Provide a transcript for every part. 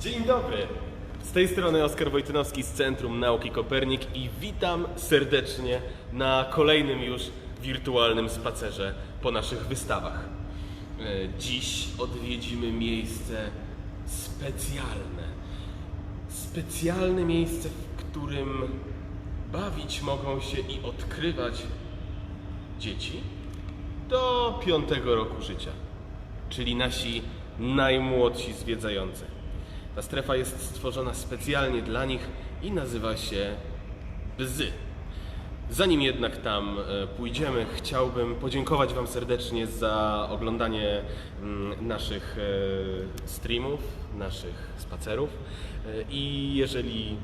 Dzień dobry. Z tej strony Oskar Wojtynowski z Centrum Nauki Kopernik i witam serdecznie na kolejnym już wirtualnym spacerze po naszych wystawach. E, Dziś odwiedzimy miejsce specjalne. Specjalne miejsce, w którym bawić mogą się i odkrywać dzieci do piątego roku życia, czyli nasi najmłodsi zwiedzający. Ta strefa jest stworzona specjalnie dla nich i nazywa się Bzy. Zanim jednak tam e, pójdziemy, chciałbym podziękować Wam serdecznie za oglądanie mm, naszych e, streamów, naszych spacerów. E, I jeżeli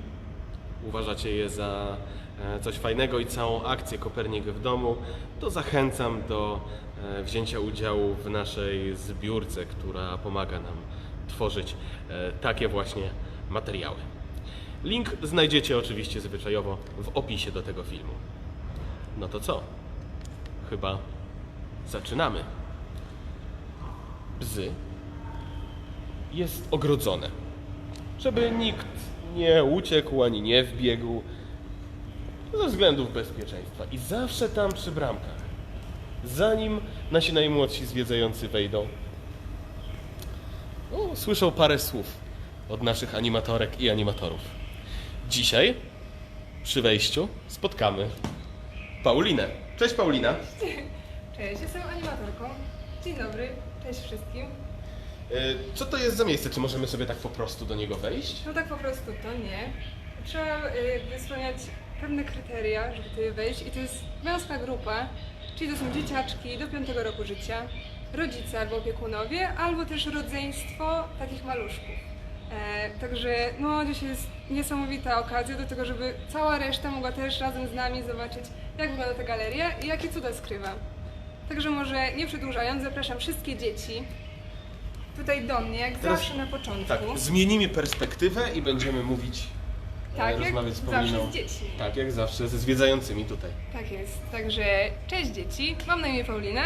uważacie je za coś fajnego i całą akcję Kopernik w domu, to zachęcam do wzięcia udziału w naszej zbiórce, która pomaga nam tworzyć e, takie właśnie materiały. Link znajdziecie oczywiście zwyczajowo w opisie do tego filmu. No to co? Chyba zaczynamy. Bzy jest ogrodzone żeby nikt nie uciekł ani nie wbiegł ze względów bezpieczeństwa. I zawsze tam przy bramkach, zanim nasi najmłodsi zwiedzający wejdą, no, słyszą parę słów od naszych animatorek i animatorów. Dzisiaj przy wejściu spotkamy Paulinę. Cześć Paulina. Cześć, jestem animatorką. Dzień dobry, cześć wszystkim. Y, Co to jest za miejsce? Czy możemy sobie tak po prostu do niego wejść? No tak po prostu to nie. Trzeba y, spełniać pewne kryteria, żeby tutaj wejść i to jest wąska grupa, czyli to są dzieciaczki do 5 roku życia, rodzice albo opiekunowie, albo też rodzeństwo takich maluszków. E, także no dzisiaj jest niesamowita okazja do tego, żeby cała reszta mogła też razem z nami zobaczyć, jak wygląda ta galeria i jakie cuda skrywa. Także może nie przedłużając, zapraszam wszystkie dzieci tutaj do mnie, jak Teraz- zawsze na początku. Tak, zmienimy perspektywę i będziemy mówić, e, Tak, jak rozmawiać z zawsze Pauliną. z dziećmi. Tak, jak zawsze, ze zwiedzającymi tutaj. Tak jest. Także cześć dzieci, mam na imię Paulina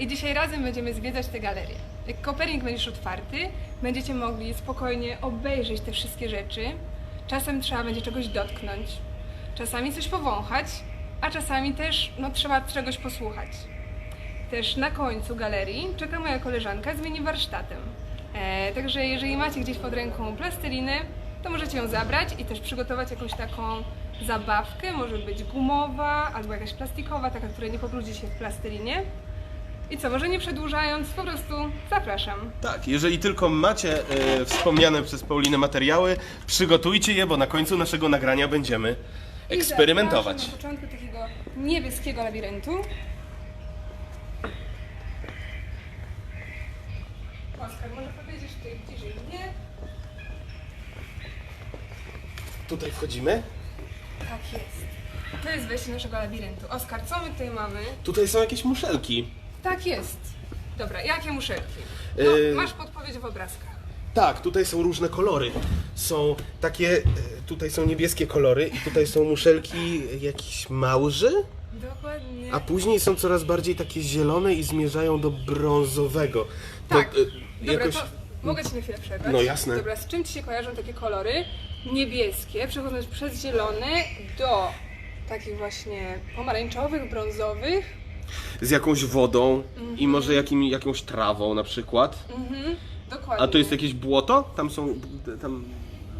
i dzisiaj razem będziemy zwiedzać tę galerię. Jak Kopernik będzie już otwarty, będziecie mogli spokojnie obejrzeć te wszystkie rzeczy. Czasem trzeba będzie czegoś dotknąć, czasami coś powąchać, a czasami też no, trzeba czegoś posłuchać. Też na końcu galerii czeka moja koleżanka z mini warsztatem. E, także jeżeli macie gdzieś pod ręką plastelinę, to możecie ją zabrać i też przygotować jakąś taką zabawkę, może być gumowa albo jakaś plastikowa, taka, która nie pobrudzi się w plastelinie. I co, może nie przedłużając, po prostu zapraszam. Tak, jeżeli tylko macie e, wspomniane przez Paulinę materiały, przygotujcie je, bo na końcu naszego nagrania będziemy I eksperymentować. zapraszam Na początku takiego niebieskiego labiryntu. Oskar, może powiedzieć tutaj bliżej mnie? Tutaj wchodzimy. Tak jest. To jest wejście naszego labiryntu. Oskar, co my tutaj mamy? Tutaj są jakieś muszelki. Tak jest. Dobra, jakie muszelki? No, Yy. masz podpowiedź w obrazkach. Tak, tutaj są różne kolory. Są takie, e, tutaj są niebieskie kolory i tutaj są muszelki jakichś małży, Dokładnie. a później są coraz bardziej takie zielone i zmierzają do brązowego. To, Tak. e, Dobra, jakoś- to mogę Ci na chwilę przerwać? No jasne. Dobra, z czym Ci się kojarzą takie kolory? Niebieskie, przechodząc przez zielony do takich właśnie pomarańczowych, brązowych. Z jakąś wodą i może jakim, jakąś trawą na przykład. Mhm, dokładnie. A to jest jakieś błoto? Tam są, tam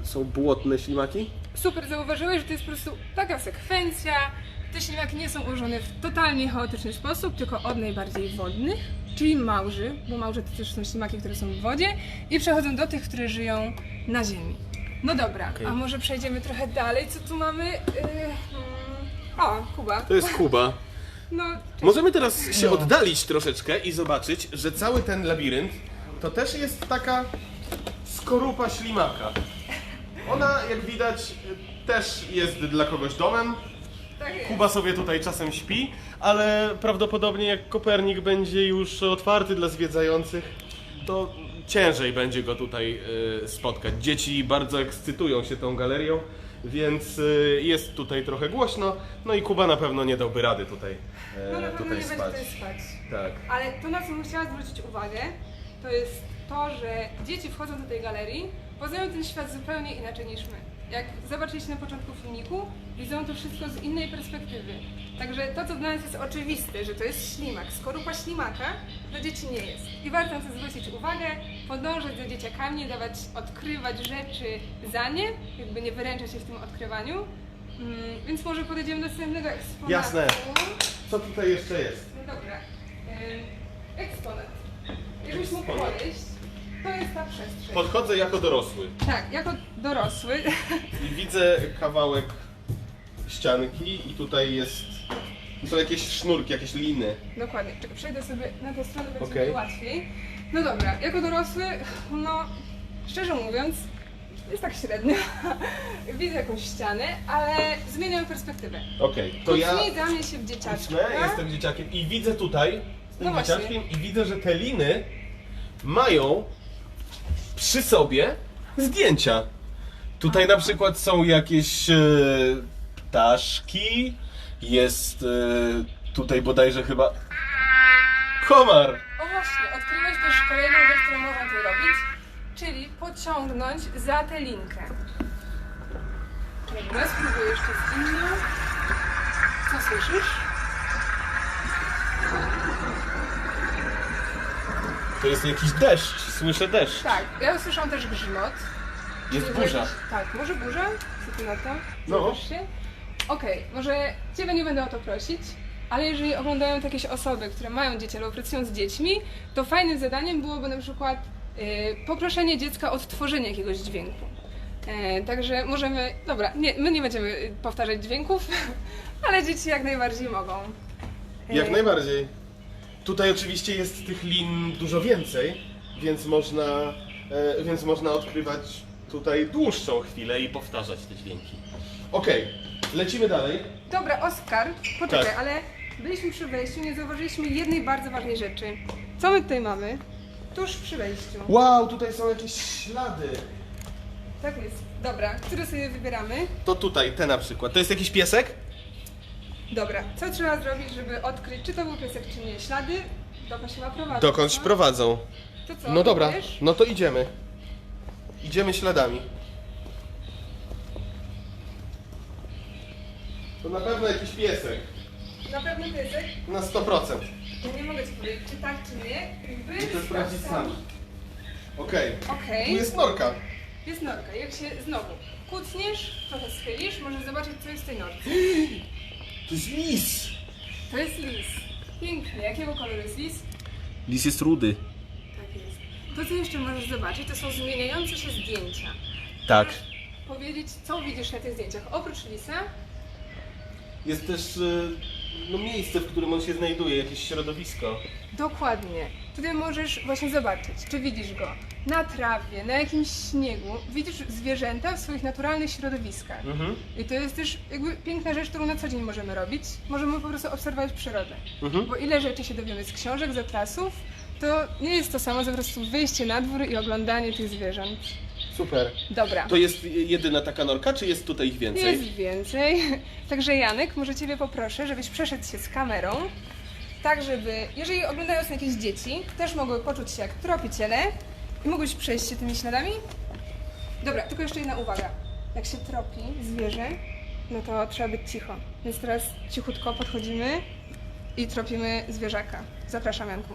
są błotne ślimaki? Super, zauważyłeś, że to jest po prostu taka sekwencja. Te ślimaki nie są ułożone w totalnie chaotyczny sposób, tylko od najbardziej wodnych, czyli małży, bo małże to też są ślimaki, które są w wodzie i przechodzą do tych, które żyją na ziemi. No dobra, Okej. a może przejdziemy trochę dalej, co tu mamy? Yy. O, Kuba. To jest Kuba. No, Możemy teraz się oddalić troszeczkę i zobaczyć, że cały ten labirynt to też jest taka skorupa ślimaka. Ona, jak widać, też jest dla kogoś domem. tak jest. Kuba sobie tutaj czasem śpi, ale prawdopodobnie jak Kopernik będzie już otwarty dla zwiedzających, to ciężej będzie go tutaj y, spotkać. Dzieci bardzo ekscytują się tą galerią, więc y, jest tutaj trochę głośno, no i Kuba na pewno nie dałby rady tutaj, e, No na pewno tutaj nie będzie spać. tutaj spać. Tak. Ale to, na co bym chciała zwrócić uwagę, to jest to, że dzieci wchodzą do tej galerii, poznają ten świat zupełnie inaczej niż my. Jak zobaczyliście na początku filmiku, widzą to wszystko z innej perspektywy. Także to, co dla nas jest oczywiste, że to jest ślimak, skorupa ślimaka, dla dzieci nie jest. I warto na to zwrócić uwagę, podążać za dzieciakami, dawać, odkrywać rzeczy za nie, jakby nie wyręczać się w tym odkrywaniu. Mm, więc może podejdziemy do następnego eksponatu. Jasne. Co tutaj jeszcze jest? No dobra. Eksponat. Jakbyś mógł podejść, to jest ta przestrzeń. Podchodzę jako dorosły Tak, jako dorosły. i widzę kawałek ścianki i tutaj jest... Są jakieś sznurki, jakieś liny. Dokładnie. Czekaj, przejdę sobie na tę stronę, będzie Okej. mi łatwiej. No dobra, jako dorosły, no szczerze mówiąc, jest tak średnio. Widzę jakąś ścianę, ale zmieniam perspektywę. Okej, to ja... Kucnij za mnie się w dzieciaczka. Jestem dzieciakiem i widzę tutaj, z tym No właśnie. dzieciaczkiem i widzę, że te liny mają przy sobie zdjęcia. Tutaj na przykład są jakieś e, ptaszki, jest e, tutaj bodajże chyba komar. O właśnie, odkryłeś też kolejną rzecz, którą można tu robić, czyli pociągnąć za tę linkę. Dobra, spróbuję jeszcze z inną. Co słyszysz? To jest jakiś deszcz, słyszę deszcz. Tak, ja usłyszałam też grzmot. Jest Czyli burza. jakiś- Tak, może burza? Co ty na to? No. Zgadzasz się? Okej, może Ciebie nie będę o to prosić, ale jeżeli oglądają to jakieś osoby, które mają dzieci albo pracują z dziećmi, to fajnym zadaniem byłoby na przykład y, poproszenie dziecka o odtworzenie jakiegoś dźwięku. E, także możemy, dobra, nie, my nie będziemy y, powtarzać dźwięków, ale dzieci jak najbardziej mogą. E, Jak najbardziej. Tutaj oczywiście jest tych lin dużo więcej, więc można, e, więc można odkrywać tutaj dłuższą chwilę i powtarzać te dźwięki. Okej, lecimy dalej. Dobra, Oskar, poczekaj, Tak. ale byliśmy przy wejściu, nie zauważyliśmy jednej bardzo ważnej rzeczy. Co my tutaj mamy? Tuż przy wejściu. Wow, tutaj są jakieś ślady. Tak jest. Dobra, które sobie wybieramy? To tutaj, te na przykład. To jest jakiś piesek? Dobra, co trzeba zrobić, żeby odkryć, czy to był piesek, czy nie? Ślady dokąd się ma prowadzić? Dokądś co? prowadzą. To co? No dobra, no to idziemy. Idziemy śladami. To na pewno jakiś piesek. Na pewno piesek? Na 100%. Ja nie mogę ci powiedzieć, czy tak, czy nie. Wy Muszę sprawdzić sam. Okej. Okej. Tu jest norka. Jest norka. Jak się znowu kucniesz, trochę schylisz, możesz zobaczyć, co jest w tej norce. To jest lis. To jest lis. Pięknie. Jakiego koloru jest lis? Lis jest rudy. Tak jest. To, co jeszcze możesz zobaczyć, to są zmieniające się zdjęcia. Tak. Powiedzieć, co widzisz na tych zdjęciach. Oprócz lisa, Jest też y, no, miejsce, w którym on się znajduje, jakieś środowisko. Dokładnie. Tutaj możesz właśnie zobaczyć, czy widzisz go na trawie, na jakimś śniegu. Widzisz zwierzęta w swoich naturalnych środowiskach. Mhm. I to jest też jakby piękna rzecz, którą na co dzień możemy robić. Możemy po prostu obserwować przyrodę. Mhm. Bo ile rzeczy się dowiemy z książek, z atlasów, to nie jest to samo, po prostu wyjście na dwór i oglądanie tych zwierząt. Super. Dobra. To jest jedyna taka norka, czy jest tutaj ich więcej? Jest więcej. Także Janek, może Ciebie poproszę, żebyś przeszedł się z kamerą, tak żeby, jeżeli oglądają nas jakieś dzieci, też mogły poczuć się jak tropiciele i mogłyś przejść się tymi śladami. Dobra, tylko jeszcze jedna uwaga. Jak się tropi zwierzę, no to trzeba być cicho. Więc teraz cichutko podchodzimy i tropimy zwierzaka. Zapraszam Janku.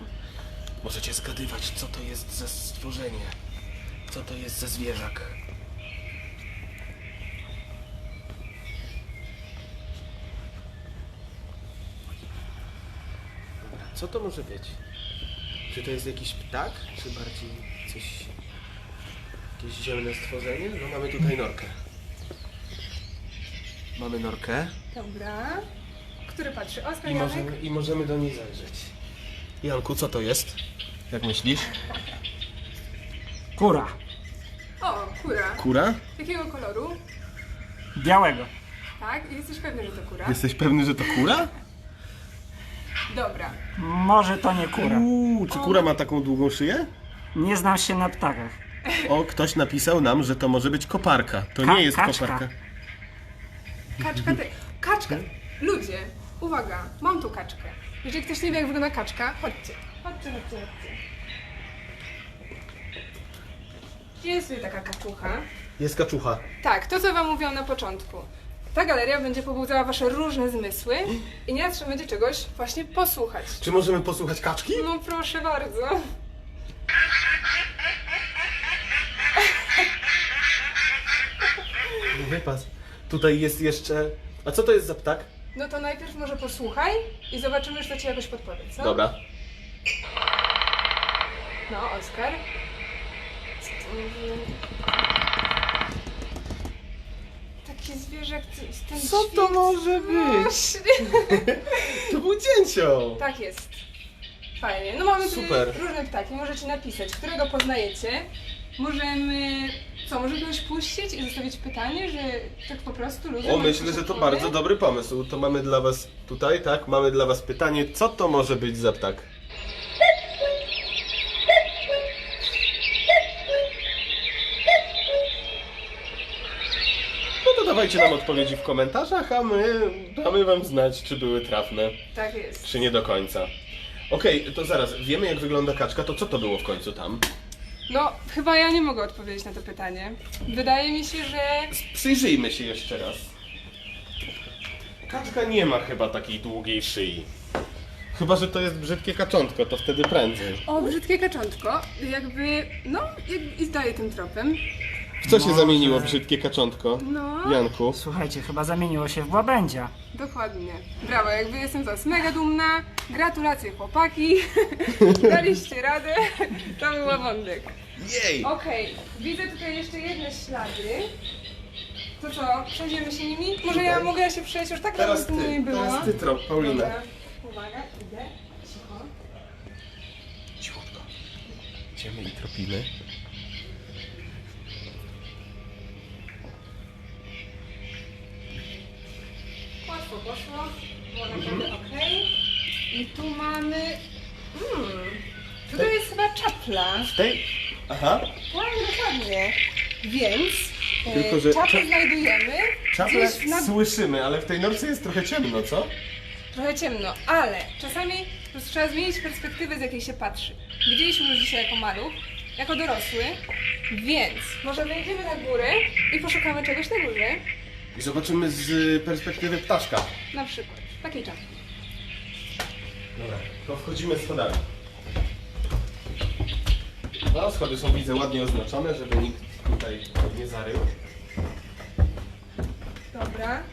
Możecie zgadywać, co to jest za stworzenie. Co to jest za zwierzak. Co to może być? Czy to jest jakiś ptak, czy bardziej coś... Jakieś ziemne stworzenie? No mamy tutaj norkę. Mamy norkę Dobra. Który patrzy? Oskar, i możemy, i możemy do niej zajrzeć. Janku, co to jest? Jak myślisz? Kura. O, kura. Kura? Jakiego koloru? Białego. Tak? I jesteś pewny, że to kura? Jesteś pewny, że to kura? Dobra. Może to nie kura. Uuu, czy kura ma taką długą szyję? Nie znam się na ptakach. O, ktoś napisał nam, że to może być koparka. To Ka- nie jest kaczka. koparka. Kaczka ty. Kaczka! Ludzie, uwaga, mam tu kaczkę. Jeżeli ktoś nie wie, jak wygląda kaczka, chodźcie. Chodźcie, chodźcie, chodźcie. Jest tutaj taka kaczucha. Jest kaczucha. Tak, to co wam mówiłam na początku. Ta galeria będzie pobudzała wasze różne zmysły i nieraz trzeba będzie czegoś właśnie posłuchać. Czy możemy posłuchać kaczki? No proszę bardzo. Wypas. Tutaj jest jeszcze... A co to jest za ptak? No to najpierw może posłuchaj i zobaczymy, czy to ci jakoś podpowie, co? Dobra. No, Oskar. Co to może... Taki zwierzak, t- ten Co to może być? To był dzięcioł. Tak jest. Fajnie. No mamy tu Super. różne ptaki, możecie napisać, którego poznajecie. Możemy, co, możemy kogoś puścić i zostawić pytanie, że tak po prostu ludzie... O, mają myślę, że to odpowie? bardzo dobry pomysł. To mamy dla was tutaj, tak? Mamy dla was pytanie, co to może być za ptak? To dawajcie nam odpowiedzi w komentarzach, a my damy wam znać, czy były trafne, Tak jest. czy nie do końca. Okej, to zaraz, wiemy jak wygląda kaczka, to co to było w końcu tam? No, chyba ja nie mogę odpowiedzieć na to pytanie. Wydaje mi się, że... Przyjrzyjmy się jeszcze raz. Kaczka nie ma chyba takiej długiej szyi. Chyba, że to jest brzydkie kaczątko, to wtedy prędzej. O, brzydkie kaczątko, jakby, no, i zdaje tym tropem. W co się Może. zamieniło brzydkie kaczątko? No, Janku. Słuchajcie, chyba zamieniło się w łabędzia. dokładnie. Brawo, jakby jestem z was mega dumna. Gratulacje chłopaki. Daliście radę. To był łabądek. Jej! Okej, widzę tutaj jeszcze jedne ślady. To co, przejdziemy się nimi? Może ja mogę się przejść, już tak Teraz dawno z nimi ty, nie było. teraz ty, Tro, Paulina. Dobra, uwaga, idę. Cicho. Cichutko. Idziemy i tropimy. Łatwo poszło. Było naprawdę okej. I tu mamy... Hmm, tutaj jest chyba czapla. W tej... Aha. Tak, dokładnie. Więc e, Tylko, że czaplę cza- znajdujemy gdzieś na... słyszymy, ale w tej norce jest trochę ciemno, co? Trochę ciemno, ale czasami po prostu trzeba zmienić perspektywę, z jakiej się patrzy. Widzieliśmy już dzisiaj jako maluch, jako dorosły, więc może wejdziemy na górę i poszukamy czegoś na górze. I zobaczymy z perspektywy ptaszka. Na przykład takiej czapki. Dobra, to wchodzimy schodami. No, schody są widzę ładnie oznaczone, żeby nikt tutaj nie zarył. Dobra.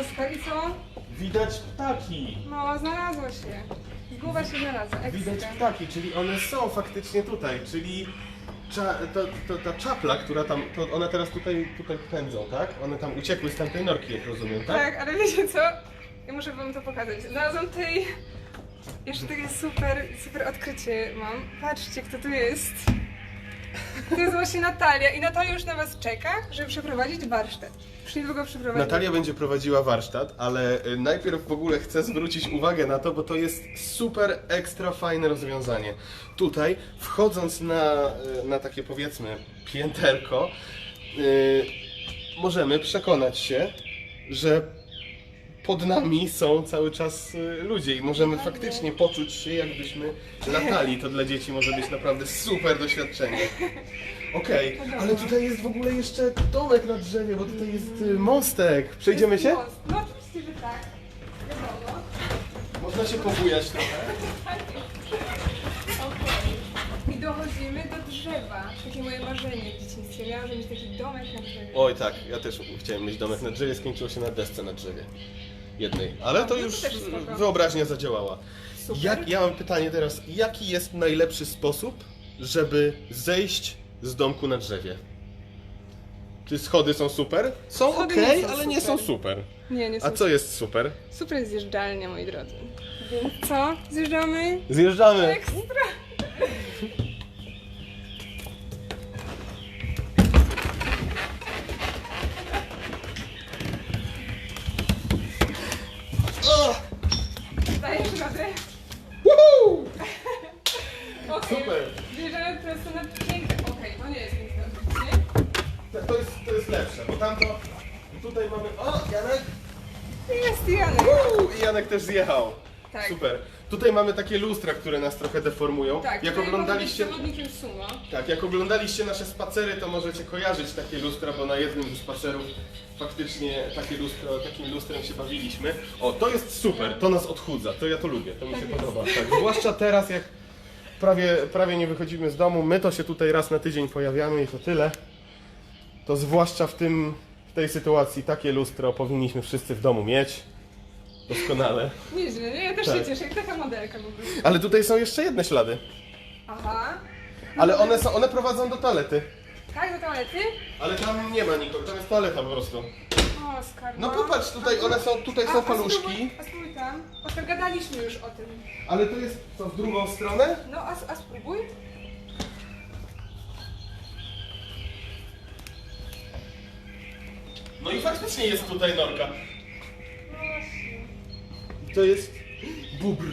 Oskar i co? Widać ptaki! No, znalazło się. Zguba się znalazła. Widać Ekstra. ptaki, czyli one są faktycznie tutaj, czyli cza, to, to, ta czapla, która tam, to one teraz tutaj, tutaj pędzą, tak? One tam uciekły z tamtej norki, jak rozumiem, tak? Tak, ale wiecie co? Ja muszę wam to pokazać. Znalazłam tej... Jeszcze takie super, super odkrycie mam. Patrzcie, kto tu jest. To jest właśnie Natalia i Natalia już na was czeka, żeby przeprowadzić warsztat. Już niedługo przeprowadzi. Natalia będzie prowadziła warsztat, ale y, najpierw w ogóle chcę zwrócić uwagę na to, bo to jest super ekstra fajne rozwiązanie. Tutaj, wchodząc na, y, na takie powiedzmy pięterko, y, możemy przekonać się, że pod nami są cały czas y, ludzie i możemy faktycznie poczuć się jakbyśmy latali. To dla dzieci może być naprawdę super doświadczenie. Okej, ale tutaj jest w ogóle jeszcze domek na drzewie, bo tutaj jest y, mostek. Przejdziemy się? No oczywiście, że tak. Wiadomo. Można się pobujać trochę. I dochodzimy do drzewa. Takie moje marzenie w dzieciństwie. Miałam, żeby mieć taki domek na drzewie. Oj tak, ja też chciałem mieć domek na drzewie, skończyło się na desce na drzewie. Jednej. Ale to No, już wyobraźnia zadziałała. Super. Jak, ja mam pytanie teraz, jaki jest najlepszy sposób, żeby zejść z domku na drzewie? Czy schody są super? Są Schody ok, nie są ale nie super. są super. Nie, nie A są co jest super? Super jest zjeżdżalnia, moi drodzy. Więc co? Zjeżdżamy? Zjeżdżamy! Ekstra! Tutaj mamy takie lustra, które nas trochę deformują. Tak, jak oglądaliście, zawodnikiem sumo. tak, jak oglądaliście nasze spacery, to możecie kojarzyć takie lustra, bo na jednym ze spacerów faktycznie takie lustro, takim lustrem się bawiliśmy. O, to jest super, to nas odchudza, to ja to lubię, to mi się Tak jest. podoba. Tak, zwłaszcza teraz, jak prawie, prawie nie wychodzimy z domu, my to się tutaj raz na tydzień pojawiamy i to tyle. To zwłaszcza w tym, w tej sytuacji takie lustro powinniśmy wszyscy w domu mieć. Doskonale. Nieźle, nie? Ja też Tak. się cieszę, jak taka modelka po prostu. Ale tutaj są jeszcze jedne ślady. Aha. Ale one są, one prowadzą do toalety. Tak, do toalety? Ale tam nie ma nikogo, tam jest toaleta po prostu. O. No popatrz, tutaj one są, tutaj są paluszki. A spróbuj tam. Oskar, gadaliśmy już o tym. Ale to jest co, w drugą stronę? No, a, a spróbuj. No i faktycznie jest tutaj norka. To jest bubr.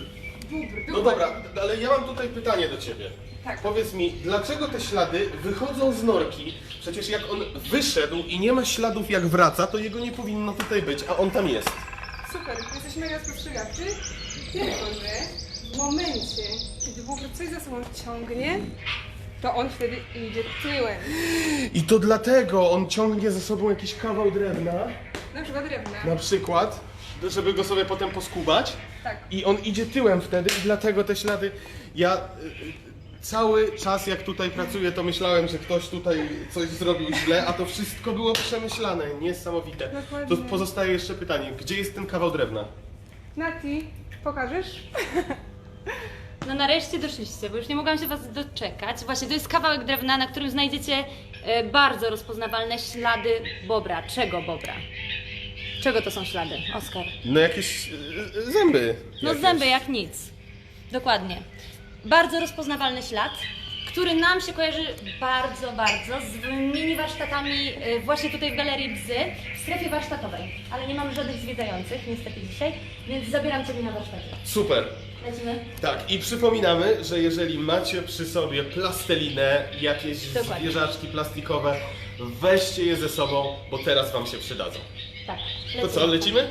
Bubr, No dobra, ale ja mam tutaj pytanie do ciebie. Tak. Powiedz mi, dlaczego te ślady wychodzą z norki? Przecież jak on wyszedł i nie ma śladów jak wraca, to jego nie powinno tutaj być, a on tam jest. Super, jesteś mega spostrzegawczy. Tylko, że w momencie, kiedy bubr coś za sobą ciągnie, to on wtedy idzie tyłem. I to dlatego on ciągnie ze sobą jakiś kawał drewna, Na przykład drewna. na przykład, żeby go sobie potem poskubać. Tak. I on idzie tyłem wtedy i dlatego te ślady. Ja y, cały czas jak tutaj pracuję, to myślałem, że ktoś tutaj coś zrobił źle, a to wszystko było przemyślane. Niesamowite. Dokładnie. To pozostaje jeszcze pytanie, gdzie jest ten kawał drewna? Nati, pokażesz? No nareszcie doszliście, bo już nie mogłam się Was doczekać. Właśnie to jest kawałek drewna, na którym znajdziecie e, bardzo rozpoznawalne ślady bobra. Czego bobra? Czego to są ślady, Oskar? No jakieś y, y, zęby. No jakieś. zęby jak nic. Dokładnie. Bardzo rozpoznawalny ślad, który nam się kojarzy bardzo, bardzo z mini warsztatami e, właśnie tutaj w Galerii Bzy, w strefie warsztatowej. Ale nie mamy żadnych zwiedzających niestety dzisiaj, więc zabieram Ciebie na warsztaty. Super. Lecimy? Tak, i przypominamy, że jeżeli macie przy sobie plastelinę, jakieś Dokładnie. zwierzaczki plastikowe, weźcie je ze sobą, bo teraz wam się przydadzą. Tak. To co, lecimy?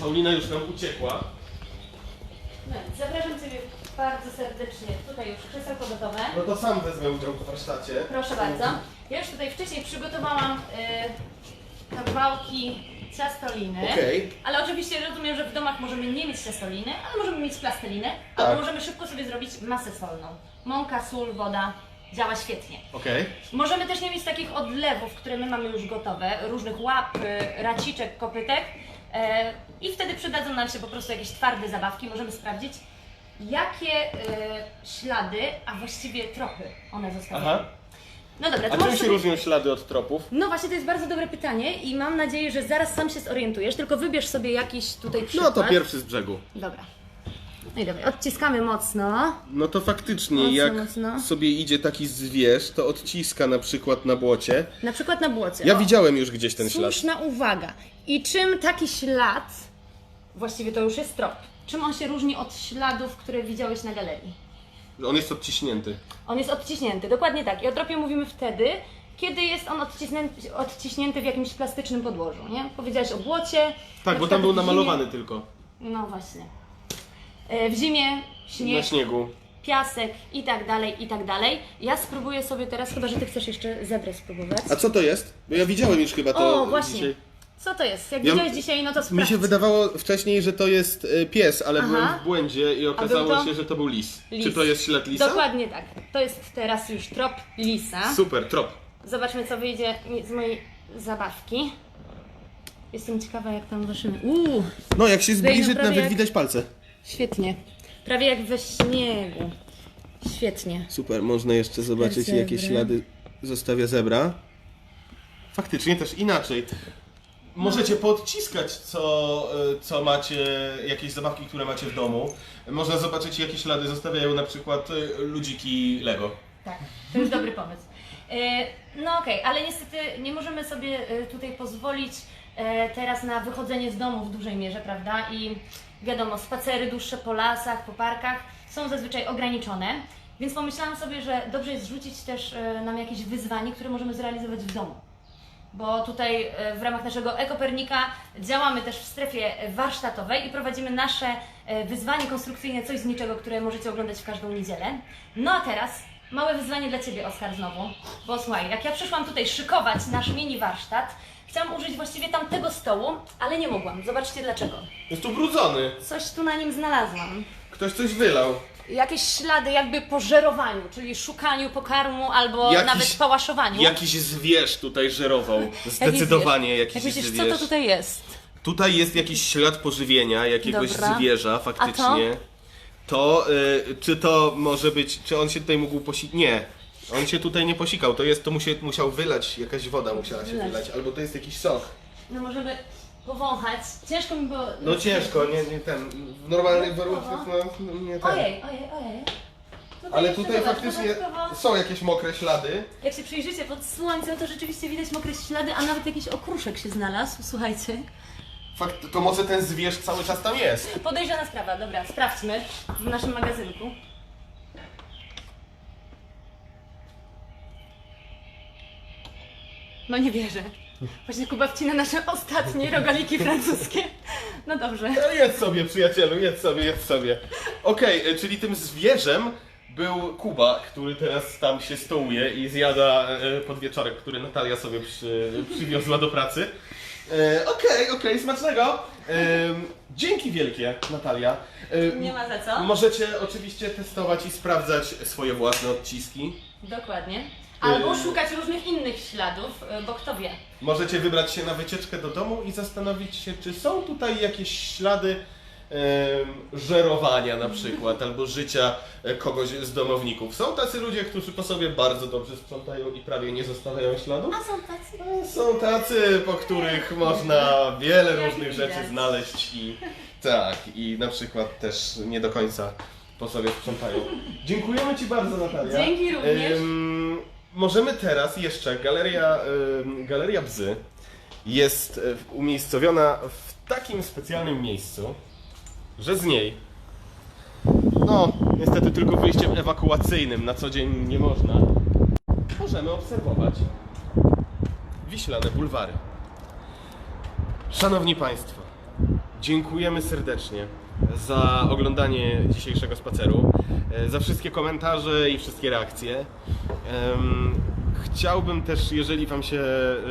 Paulina już nam uciekła. No, zapraszam Ciebie bardzo serdecznie. Tutaj już krzesełko gotowe. No to sam wezmę udział w warsztacie. Proszę bardzo. Ja już tutaj wcześniej przygotowałam y, kawałki ciastoliny. Okej. Ale oczywiście rozumiem, że w domach możemy nie mieć ciastoliny, ale możemy mieć plastelinę, Tak. albo możemy szybko sobie zrobić masę solną. Mąka, sól, woda działa świetnie. Okej. Możemy też nie mieć takich odlewów, które my mamy już gotowe, różnych łap, y, raciczek, kopytek e, i wtedy przydadzą nam się po prostu jakieś twarde zabawki. Możemy sprawdzić, jakie e, ślady, a właściwie tropy one zostawiają. Aha. No dobra, A to czym możesz się sobie... różnią ślady od tropów? No właśnie, to jest bardzo dobre pytanie i mam nadzieję, że zaraz sam się zorientujesz, tylko wybierz sobie jakiś tutaj No przykład. to pierwszy z brzegu. Dobra. No i dobra, odciskamy mocno. No to faktycznie, Mocno, jak mocno. sobie idzie taki zwierz, to odciska na przykład na błocie. Na przykład na błocie. Ja O. widziałem już gdzieś ten ślad. Słuszna uwaga. I czym taki ślad, właściwie to już jest trop, czym on się różni od śladów, które widziałeś na galerii? On jest odciśnięty. On jest odciśnięty, dokładnie tak. I o tropie mówimy wtedy, kiedy jest on odciśnięty, odciśnięty w jakimś plastycznym podłożu, nie? Powiedziałeś o błocie. Tak, bo przykład tam był w zimie- namalowany tylko. No właśnie. E, W zimie śnieg, Na śniegu. piasek i tak dalej, i tak dalej. Ja spróbuję sobie teraz, chyba że ty chcesz jeszcze zebrę spróbować. A co to jest? Bo ja widziałem już chyba to O, właśnie. dzisiaj. Co to jest? Jak Ja- widziałeś dzisiaj, no to sprawdź. Mi się wydawało wcześniej, że to jest e, pies, ale Aha. byłem w błędzie i okazało był to? się, że to był lis. Lis. Czy to jest ślad lisa? Dokładnie tak. To jest teraz już trop lisa. Super, trop. Zobaczmy, co wyjdzie mi- z mojej zabawki. Jestem ciekawa, jak tam waszymi. Uuu, No, jak się zbliży, prawie nawet jak- widać palce. świetnie. Prawie jak we śniegu. Świetnie. Super, można jeszcze zobaczyć, Zebra. jakie ślady zostawia zebra. Faktycznie też inaczej. Możecie podciskać, co, y, co macie, jakieś zabawki, które macie w domu. Można zobaczyć, jakie ślady zostawiają na przykład y, ludziki Lego. Tak, to jest dobry pomysł. E, No okej, ale niestety nie możemy sobie e, tutaj pozwolić e, teraz na wychodzenie z domu w dużej mierze, prawda? I wiadomo, spacery dłuższe po lasach, po parkach są zazwyczaj ograniczone. Więc pomyślałam sobie, że dobrze jest rzucić też nam jakieś wyzwanie, które możemy zrealizować w domu. Bo tutaj e, w ramach naszego Ekopernika działamy też w strefie warsztatowej i prowadzimy nasze e, wyzwanie konstrukcyjne Coś z niczego, które możecie oglądać w każdą niedzielę. No a teraz małe wyzwanie dla Ciebie, Oskar, znowu. Bo słuchaj, jak ja przyszłam tutaj szykować nasz mini warsztat, chciałam użyć właściwie tamtego stołu, ale nie mogłam. Zobaczcie dlaczego. Jest tu brudzony. Coś tu na nim znalazłam. Ktoś coś wylał. Jakieś ślady jakby po żerowaniu, czyli szukaniu pokarmu albo Jakiś- nawet pałaszowaniu. Jakiś zwierz tutaj żerował. Zdecydowanie Jak jakiś myślisz, zwierz. co to tutaj jest? Tutaj jest jakiś ślad pożywienia, jakiegoś Dobra. zwierza faktycznie. To, y, czy to może być, czy on się tutaj mógł posikać? Nie. On się tutaj nie posikał, to jest, to mu się, musiał wylać, jakaś woda musiała się Wylać. wylać, albo to jest jakiś sok. No możemy powąchać. Ciężko mi było... No ciężko, nie, nie ten, w normalnych warunkach, no, no nie ten. Ojej, ojej, ojej. Tutaj Ale jeszcze tutaj zobacz, faktycznie dodatkowo, są jakieś mokre ślady. Jak się przyjrzycie pod słońcem, to rzeczywiście widać mokre ślady, a nawet jakiś okruszek się znalazł. Słuchajcie. Fakt, to może ten zwierz cały czas tam jest. Podejrzana sprawa, dobra, sprawdźmy w naszym magazynku. No nie wierzę. Właśnie Kuba wcina nasze ostatnie rogaliki francuskie. No dobrze. Ale jedz sobie, przyjacielu, jedz sobie, jedz sobie. Okej, e, czyli tym zwierzem był Kuba, który teraz tam się stołuje i zjada e, podwieczorek, który Natalia sobie przy, przywiozła do pracy. E, Okej, okej, smacznego. E, dzięki wielkie, Natalia. E, Nie ma za co. Możecie oczywiście testować i sprawdzać swoje własne odciski. Dokładnie. Albo szukać różnych innych śladów, y, bo kto wie. Możecie wybrać się na wycieczkę do domu i zastanowić się, czy są tutaj jakieś ślady em, żerowania na przykład, albo życia e, kogoś z domowników. Są tacy ludzie, którzy po sobie bardzo dobrze sprzątają i prawie nie zostawiają śladów. A są tacy. A Są tacy, po których można wiele Jak różnych widać. rzeczy znaleźć i tak, i na przykład też nie do końca po sobie sprzątają. Dziękujemy Ci bardzo Natalia. Dzięki również. Możemy teraz jeszcze, galeria, galeria Bzy jest e, umiejscowiona w takim specjalnym miejscu, że z niej no, niestety tylko wyjściem ewakuacyjnym na co dzień nie można. Możemy obserwować wiślane bulwary. Szanowni Państwo, dziękujemy serdecznie za oglądanie dzisiejszego spaceru, e, za wszystkie komentarze i wszystkie reakcje. Chciałbym też, jeżeli Wam się,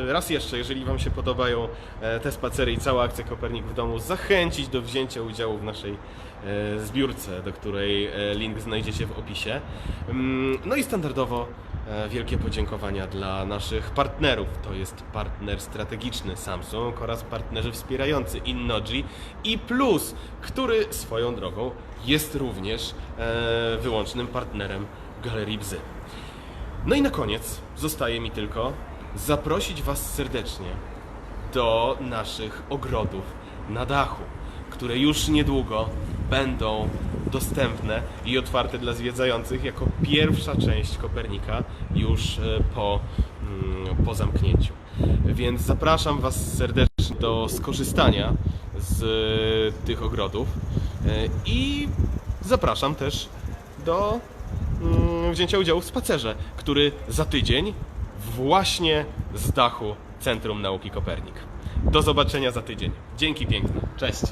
raz jeszcze, jeżeli Wam się podobają e, te spacery i cała akcja Kopernik w domu, zachęcić do wzięcia udziału w naszej e, zbiórce, do której link znajdziecie w opisie. No i standardowo wielkie podziękowania dla naszych partnerów. To jest partner strategiczny Samsung oraz partnerzy wspierający Innoji i Plus, który swoją drogą jest również e, wyłącznym partnerem Galerii Bzy. No i na koniec zostaje mi tylko zaprosić Was serdecznie do naszych ogrodów na dachu, które już niedługo będą dostępne i otwarte dla zwiedzających jako pierwsza część Kopernika już e, po, mm, po zamknięciu. Więc zapraszam Was serdecznie do skorzystania z e, tych ogrodów e, i zapraszam też do mm, wzięcia udziału w spacerze, który za tydzień właśnie z dachu Centrum Nauki Kopernik. Do zobaczenia za tydzień. Dzięki piękne. Cześć.